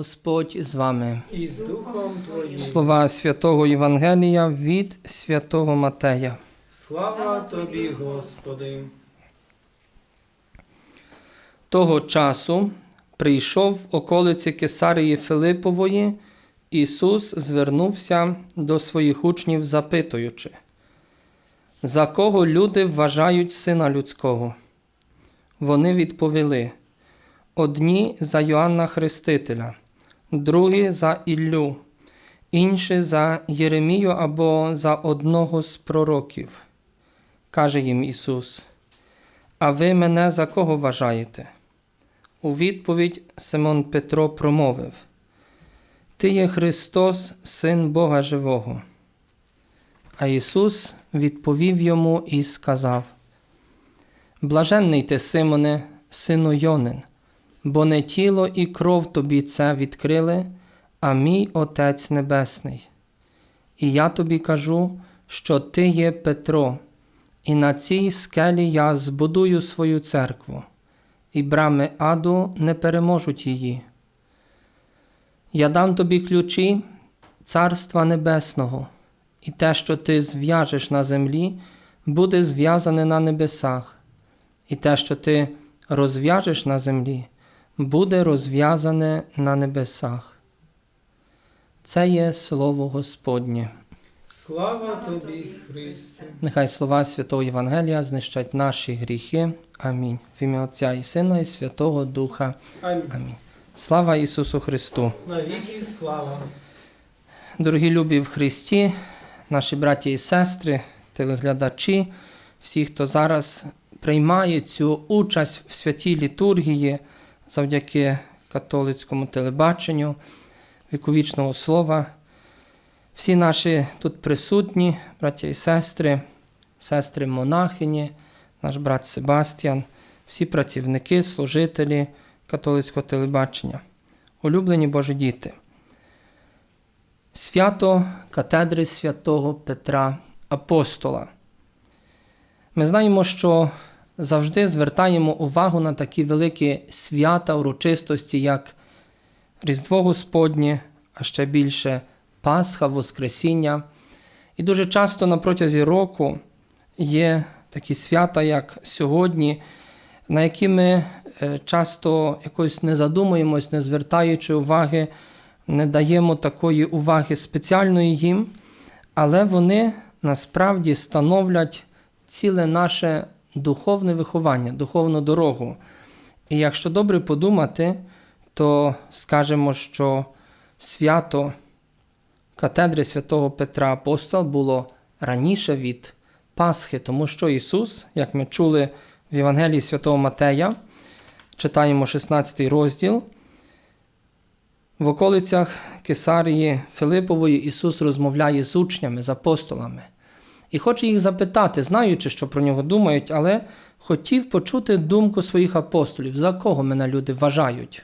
Господь з вами. і з Духом Твоїм. Слова святого Євангелія від святого Матея. Слава Тобі, Господи. Того часу прийшов в околиці Кесарії Филипової, Ісус звернувся до своїх учнів, запитуючи, за кого люди вважають Сина Людського? Вони відповіли: одні за Йоанна Хрестителя, другі за Іллю, інші за Єремію або за одного з пророків. Каже їм Ісус: А ви мене за кого вважаєте? У відповідь Симон Петро промовив: Ти є Христос, Син Бога Живого. А Ісус відповів йому і сказав: Блаженний ти, Симоне, сину Йонин, бо не тіло і кров тобі це відкрили, а мій Отець Небесний. І я тобі кажу, що ти є Петро, і на цій скелі я збудую свою церкву і брами аду не переможуть її. Я дам тобі ключі Царства Небесного, і те, що ти зв'яжеш на землі, буде зв'язане на небесах, і те, що ти розв'яжеш на землі, буде розв'язане на небесах. Це є Слово Господнє. Слава Тобі, Христе. Нехай слова Святого Євангелія знищать наші гріхи. Амінь. В ім'я Отця і Сина, і Святого Духа. Амінь. Амінь. Слава Ісусу Христу! Навіки слава. Дорогі любі в Христі, наші браті і сестри, телеглядачі, всі, хто зараз приймає цю участь в святій літургії завдяки католицькому телебаченню, віковічного слова. Всі наші тут присутні, браття і сестри, сестри монахині, наш брат Себастьян, всі працівники, служителі католицького телебачення, улюблені Божі діти. Свято катедри святого Петра Апостола. Ми знаємо, що завжди звертаємо увагу на такі великі свята, урочистості, як Різдво Господнє, а ще більше Пасха, Воскресіння. І дуже часто на протязі року є такі свята, як сьогодні, на які ми е, часто якось не задумуємось, не звертаючи уваги, не даємо такої уваги спеціальної їм, але вони насправді становлять ціле наше духовне виховання, духовну дорогу. І якщо добре подумати, то скажемо, що свято катедри святого Петра Апостола було раніше від Пасхи, тому що Ісус, як ми чули в Євангелії святого Матея, читаємо 16 розділ. В околицях Кесарії Филипової Ісус розмовляє з учнями, з апостолами. І хоче їх запитати, знаючи, що про нього думають, але хотів почути думку своїх апостолів, за кого мене люди вважають.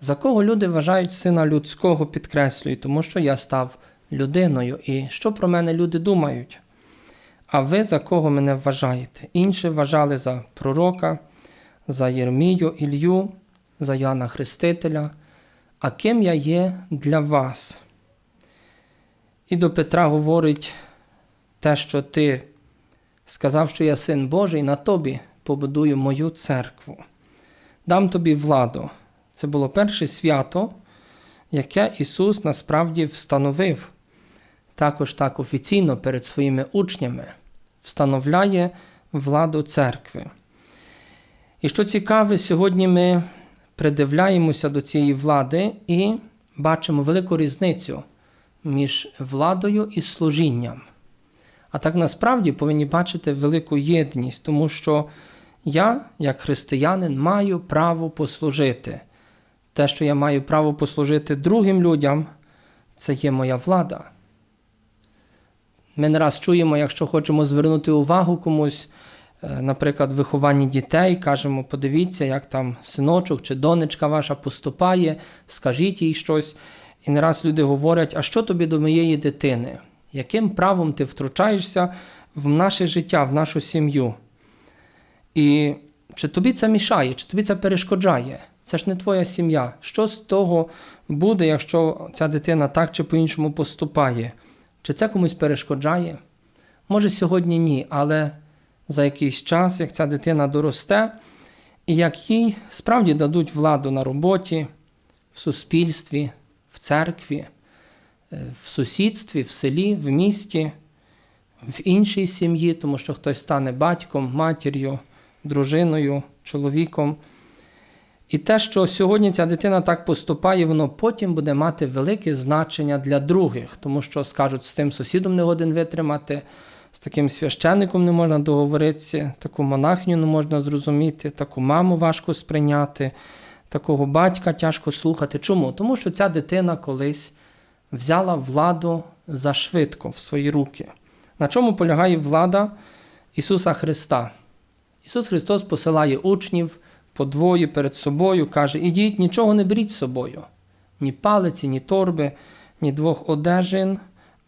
За кого люди вважають сина людського, підкреслюю, тому що я став людиною, і що про мене люди думають? А ви за кого мене вважаєте? Інші вважали за пророка, за Єрмію, Ілью, за Йоанна Хрестителя. А ким я є для вас? І до Петра говорить те, що ти сказав, що я син Божий, на тобі побудую мою церкву. Дам тобі владу. Це було перше свято, яке Ісус насправді встановив також так офіційно перед своїми учнями, встановляє владу церкви. І що цікаве, сьогодні ми придивляємося до цієї влади і бачимо велику різницю між владою і служінням. А так насправді повинні бачити велику єдність, тому що я, як християнин, маю право послужити. Те, що я маю право послужити другим людям, це є моя влада. Ми не раз чуємо, якщо хочемо звернути увагу комусь, е, наприклад, в вихованні дітей, кажемо, подивіться, як там синочок чи донечка ваша поступає, скажіть їй щось. І не раз люди говорять, а що тобі до моєї дитини? Яким правом ти втручаєшся в наше життя, в нашу сім'ю? І чи тобі це мішає, чи тобі це перешкоджає? Це ж не твоя сім'я. Що з того буде, якщо ця дитина так чи по-іншому поступає? Чи це комусь перешкоджає? Може, сьогодні ні, але за якийсь час, як ця дитина доросте, і як їй справді дадуть владу на роботі, в суспільстві, в церкві, в сусідстві, в селі, в місті, в іншій сім'ї, тому що хтось стане батьком, матір'ю, дружиною, чоловіком. І те, що сьогодні ця дитина так поступає, воно потім буде мати велике значення для других, тому що скажуть, з тим сусідом не годен витримати, з таким священником не можна договоритися, таку монахню не можна зрозуміти, таку маму важко сприйняти, такого батька тяжко слухати. Чому? Тому що ця дитина колись взяла владу зашвидко в свої руки. На чому полягає влада Ісуса Христа? Ісус Христос посилає учнів по двоє перед собою, каже: Ідіть, нічого не беріть з собою, ні палиці, ні торби, ні двох одежин,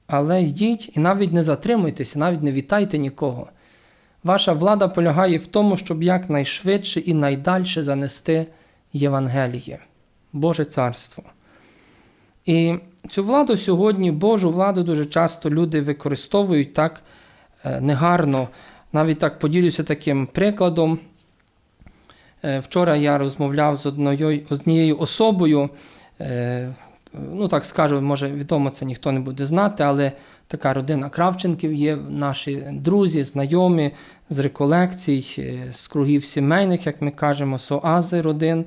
але йдіть і навіть не затримуйтеся, навіть не вітайте нікого. Ваша влада полягає в тому, щоб якнайшвидше і найдальше занести Євангеліє, Боже Царство. І цю владу сьогодні, Божу владу, дуже часто люди використовують так е, негарно. Навіть так поділюся таким прикладом. Е, Вчора я розмовляв з однією особою. е, Ну, так скажу, може, відомо це ніхто не буде знати, але така родина Кравченків є, наші друзі, знайомі з реколекцій, з кругів сімейних, як ми кажемо, з оази родин.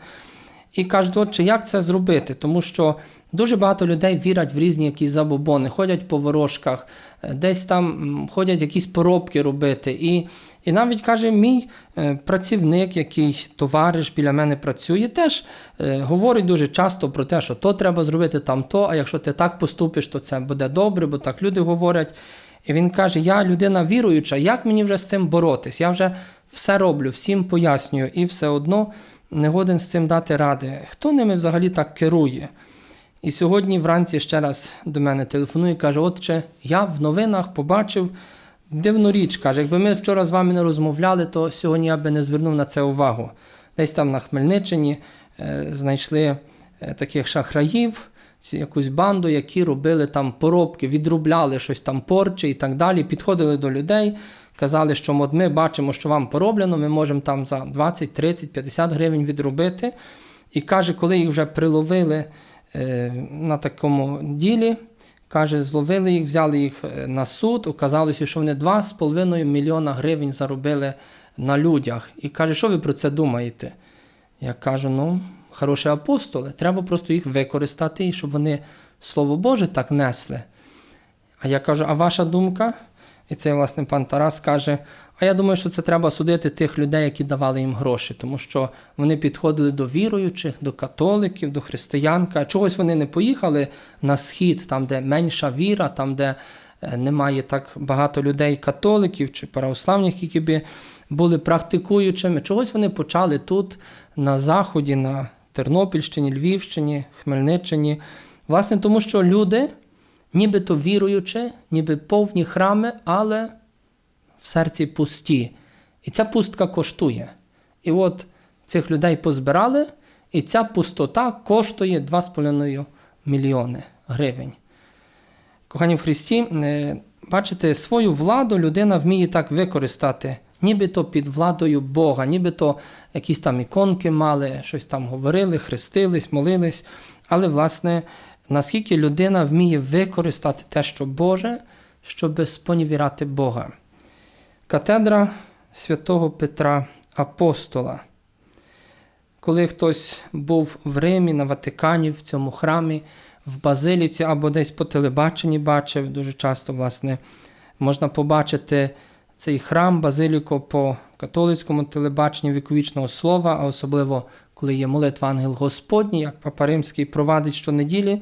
І кажуть, отче, як це зробити? Тому що дуже багато людей вірять в різні якісь забобони, ходять по ворожках, е, десь там ходять якісь поробки робити. І, і навіть каже, мій е, працівник, який товариш біля мене працює, теж е, говорить дуже часто про те, що то треба зробити там то, а якщо ти так поступиш, то це буде добре, бо так люди говорять. І він каже: Я людина віруюча, як мені вже з цим боротись? Я вже все роблю, всім пояснюю, і все одно не годен з цим дати ради. Хто ними взагалі так керує? І сьогодні вранці ще раз до мене телефонує і каже: Отче, я в новинах побачив дивну річ. Каже, якби ми вчора з вами не розмовляли, то сьогодні я би не звернув на це увагу. Десь там на Хмельниччині е, знайшли е, таких шахраїв, якусь банду, які робили там поробки, відробляли щось там порчі і так далі. Підходили до людей, казали, що от ми бачимо, що вам пороблено, ми можемо там за 20, 30, 50 гривень відробити. І каже, коли їх вже приловили е, на такому ділі, каже, зловили їх, взяли їх е, на суд, оказалося, що вони 2,5 мільйона гривень заробили на людях. І каже, що ви про це думаєте? Я кажу, ну, хороші апостоли, треба просто їх використати, щоб вони Слово Боже так несли. А я кажу, а ваша думка? І цей, власне, пан Тарас каже: А я думаю, що це треба судити тих людей, які давали їм гроші, тому що вони підходили до віруючих, до католиків, до християнка. Чогось вони не поїхали на схід, там, де менша віра, там, де е, немає так багато людей, католиків чи православних, які би були практикуючими. Чогось вони почали тут, на Заході, на Тернопільщині, Львівщині, Хмельниччині. Власне, тому що люди нібито віруючи, ніби повні храми, але в серці пусті. І ця пустка коштує. І от цих людей позбирали, і ця пустота коштує 2,5 мільйони гривень. Кохані в Христі, е, бачите, свою владу людина вміє так використати, нібито під владою Бога, нібито якісь там іконки мали, щось там говорили, хрестились, молились. Але, власне, наскільки людина вміє використати те, що Боже, щоб спонівірати Бога. Катедра святого Петра Апостола. Коли хтось був в Римі, на Ватикані, в цьому храмі, в Базиліці або десь по телебаченні бачив, дуже часто, власне, можна побачити цей храм, базиліку по католицькому телебаченню віковічного слова, а особливо коли є молитва Ангел Господній, як Папа Римський провадить щонеділі,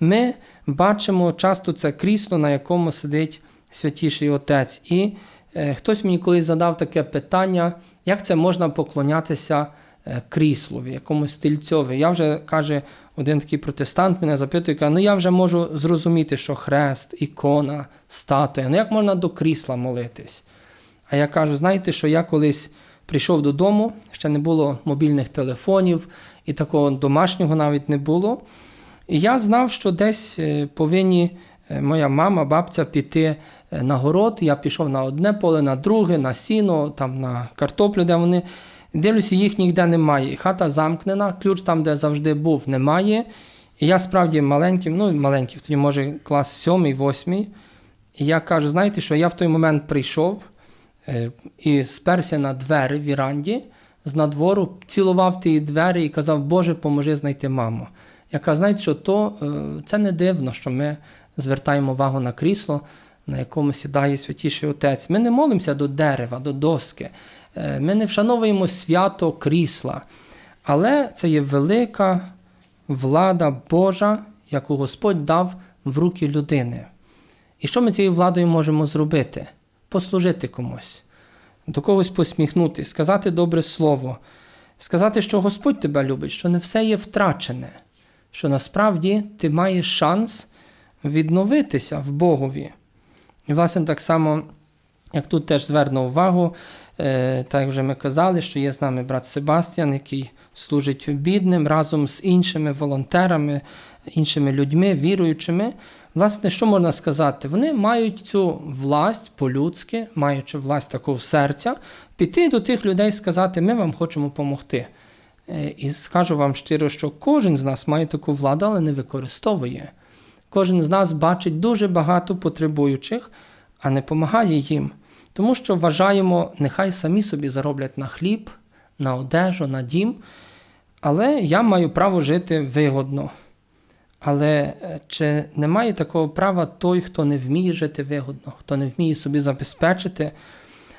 ми бачимо часто це крісло, на якому сидить святіший Отець. І е, хтось мені колись задав таке питання, як це можна поклонятися е, кріслові, якомусь стільцьові. Я вже каже, один такий протестант мене запитує, каже, ну я вже можу зрозуміти, що хрест, ікона, статуя. Ну як можна до крісла молитись? А я кажу, знаєте, що я колись прийшов додому, ще не було мобільних телефонів, і такого домашнього навіть не було. І я знав, що десь е, повинні е, моя мама, бабця піти на город. Я пішов на одне поле, на друге, на сіно, там на картоплю, де вони. Дивлюся, їх ніде немає. Хата замкнена, ключ там, де завжди був, немає. І я справді маленьким, ну маленький, тоді може клас сьомий, восьмий. І я кажу, знаєте що, я в той момент прийшов е, і сперся на двері в віранді, з надвору, цілував ті двері і казав, Боже, поможи знайти маму. Я кажу, знаєте, що то е, це не дивно, що ми звертаємо увагу на крісло, на якому сідає святіший отець. Ми не молимося до дерева, до доски. Е, Ми не вшановуємо свято крісла. Але це є велика влада Божа, яку Господь дав в руки людини. І що ми цією владою можемо зробити? Послужити комусь, до когось посміхнути, сказати добре слово, сказати, що Господь тебе любить, що не все є втрачене, що насправді ти маєш шанс відновитися в Богові. І, власне, так само, як тут теж зверну увагу, е, так вже ми казали, що є з нами брат Себастьян, який служить бідним разом з іншими волонтерами, іншими людьми, віруючими. Власне, що можна сказати? Вони мають цю власть по-людськи, маючи власть такого серця, піти до тих людей і сказати, ми вам хочемо допомогти. Е, І скажу вам щиро, що кожен з нас має таку владу, але не використовує. Кожен з нас бачить дуже багато потребуючих, а не допомагає їм. Тому що вважаємо, нехай самі собі зароблять на хліб, на одежу, на дім, але я маю право жити вигодно. Але е, чи не має такого права той, хто не вміє жити вигодно, хто не вміє собі забезпечити?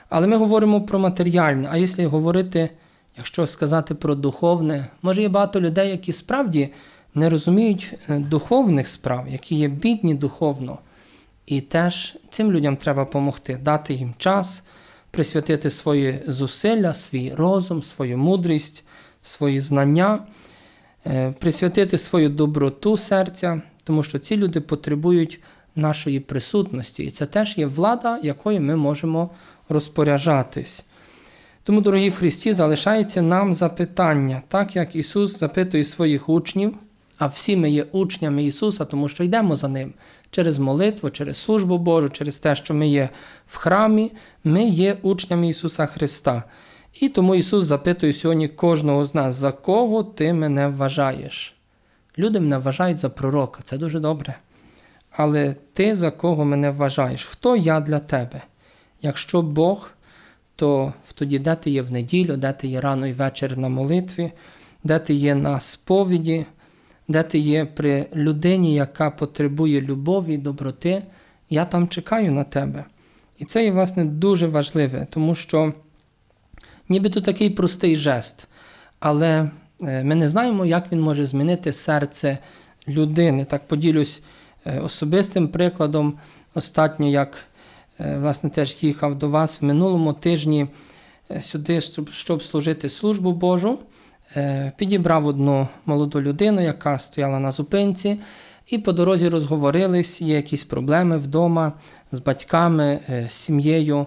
Але ми говоримо про матеріальне. А якщо говорити, якщо сказати про духовне, може є багато людей, які справді не розуміють е, духовних справ, які є бідні духовно. І теж цим людям треба допомогти, дати їм час, присвятити свої зусилля, свій розум, свою мудрість, свої знання, е, присвятити свою доброту серця, тому що ці люди потребують нашої присутності. І це теж є влада, якою ми можемо розпоряджатись. Тому, дорогі в Христі, залишається нам запитання, так як Ісус запитує своїх учнів, а всі ми є учнями Ісуса, тому що йдемо за Ним через молитву, через службу Божу, через те, що ми є в храмі, ми є учнями Ісуса Христа. І тому Ісус запитує сьогодні кожного з нас, за кого ти мене вважаєш. Люди мене вважають за пророка, це дуже добре. Але ти за кого мене вважаєш? Хто я для тебе? Якщо Бог, то тоді де ти є в неділю, де ти є рано і вечір на молитві, де ти є на сповіді, де ти є при людині, яка потребує любові доброти, я там чекаю на тебе. І це є, власне, дуже важливе, тому що нібито такий простий жест, але е, ми не знаємо, як він може змінити серце людини. Так поділюсь е, особистим прикладом. Остатньо, як е, власне теж їхав до вас в минулому тижні сюди, щоб служити службу Божу. Е, Підібрав одну молоду людину, яка стояла на зупинці, і по дорозі розговорились, є якісь проблеми вдома з батьками, е, з сім'єю.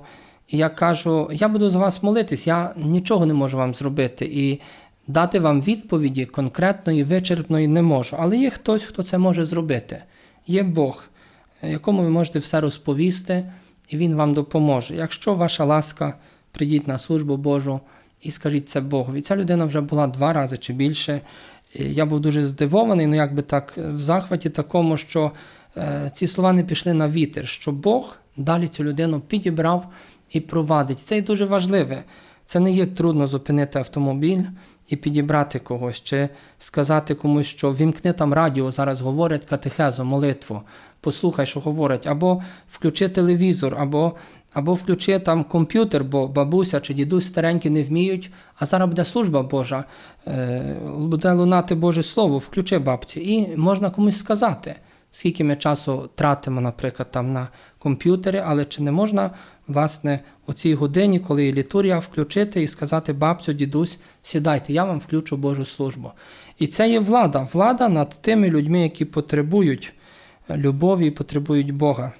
І я кажу: я буду за вас молитись, я нічого не можу вам зробити. І дати вам відповіді конкретної, вичерпної не можу. Але є хтось, хто це може зробити. Є Бог, якому ви можете все розповісти, і Він вам допоможе. Якщо ваша ласка, прийдіть на службу Божу і скажіть це Богові. Ця людина вже була два рази чи більше. Я був дуже здивований, ну якби так, в захваті такому, що е, ці слова не пішли на вітер, що Бог далі цю людину підібрав і провадить. Це і дуже важливе. Це не є трудно зупинити автомобіль і підібрати когось, чи сказати комусь, що вімкни там радіо, зараз говорять катехезу, молитву, послухай, що говорять, або включи телевізор, або, або включи там комп'ютер, бо бабуся чи дідусь старенькі не вміють, а зараз буде служба Божа, е, буде лунати Боже Слово, включи бабці, і можна комусь сказати. Скільки ми часу тратимо, наприклад, там на комп'ютері, але чи не можна, власне, у цій годині, коли є літургія, включити і сказати бабцю, дідусь, сідайте, я вам включу Божу службу. І це є влада, влада над тими людьми, які потребують любові і потребують Бога.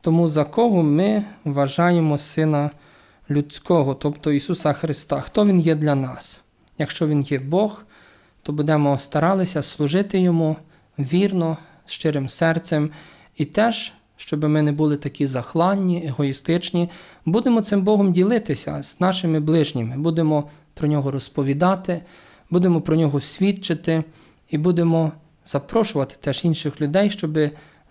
Тому за кого ми вважаємо Сина Людського, тобто Ісуса Христа, хто Він є для нас? Якщо Він є Бог, то будемо старалися служити йому вірно, щирим серцем, і теж, щоб ми не були такі захланні, егоїстичні, будемо цим Богом ділитися з нашими ближніми, будемо про нього розповідати, будемо про нього свідчити і будемо запрошувати теж інших людей, щоб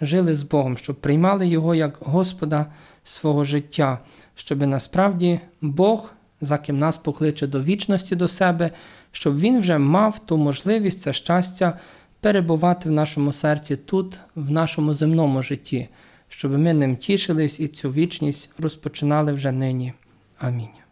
жили з Богом, щоб приймали Його як Господа свого життя, щоб насправді Бог, за ким нас покличе до вічності до себе, щоб Він вже мав ту можливість, це щастя перебувати в нашому серці тут, в нашому земному житті, щоб ми ним тішились і цю вічність розпочинали вже нині. Амінь.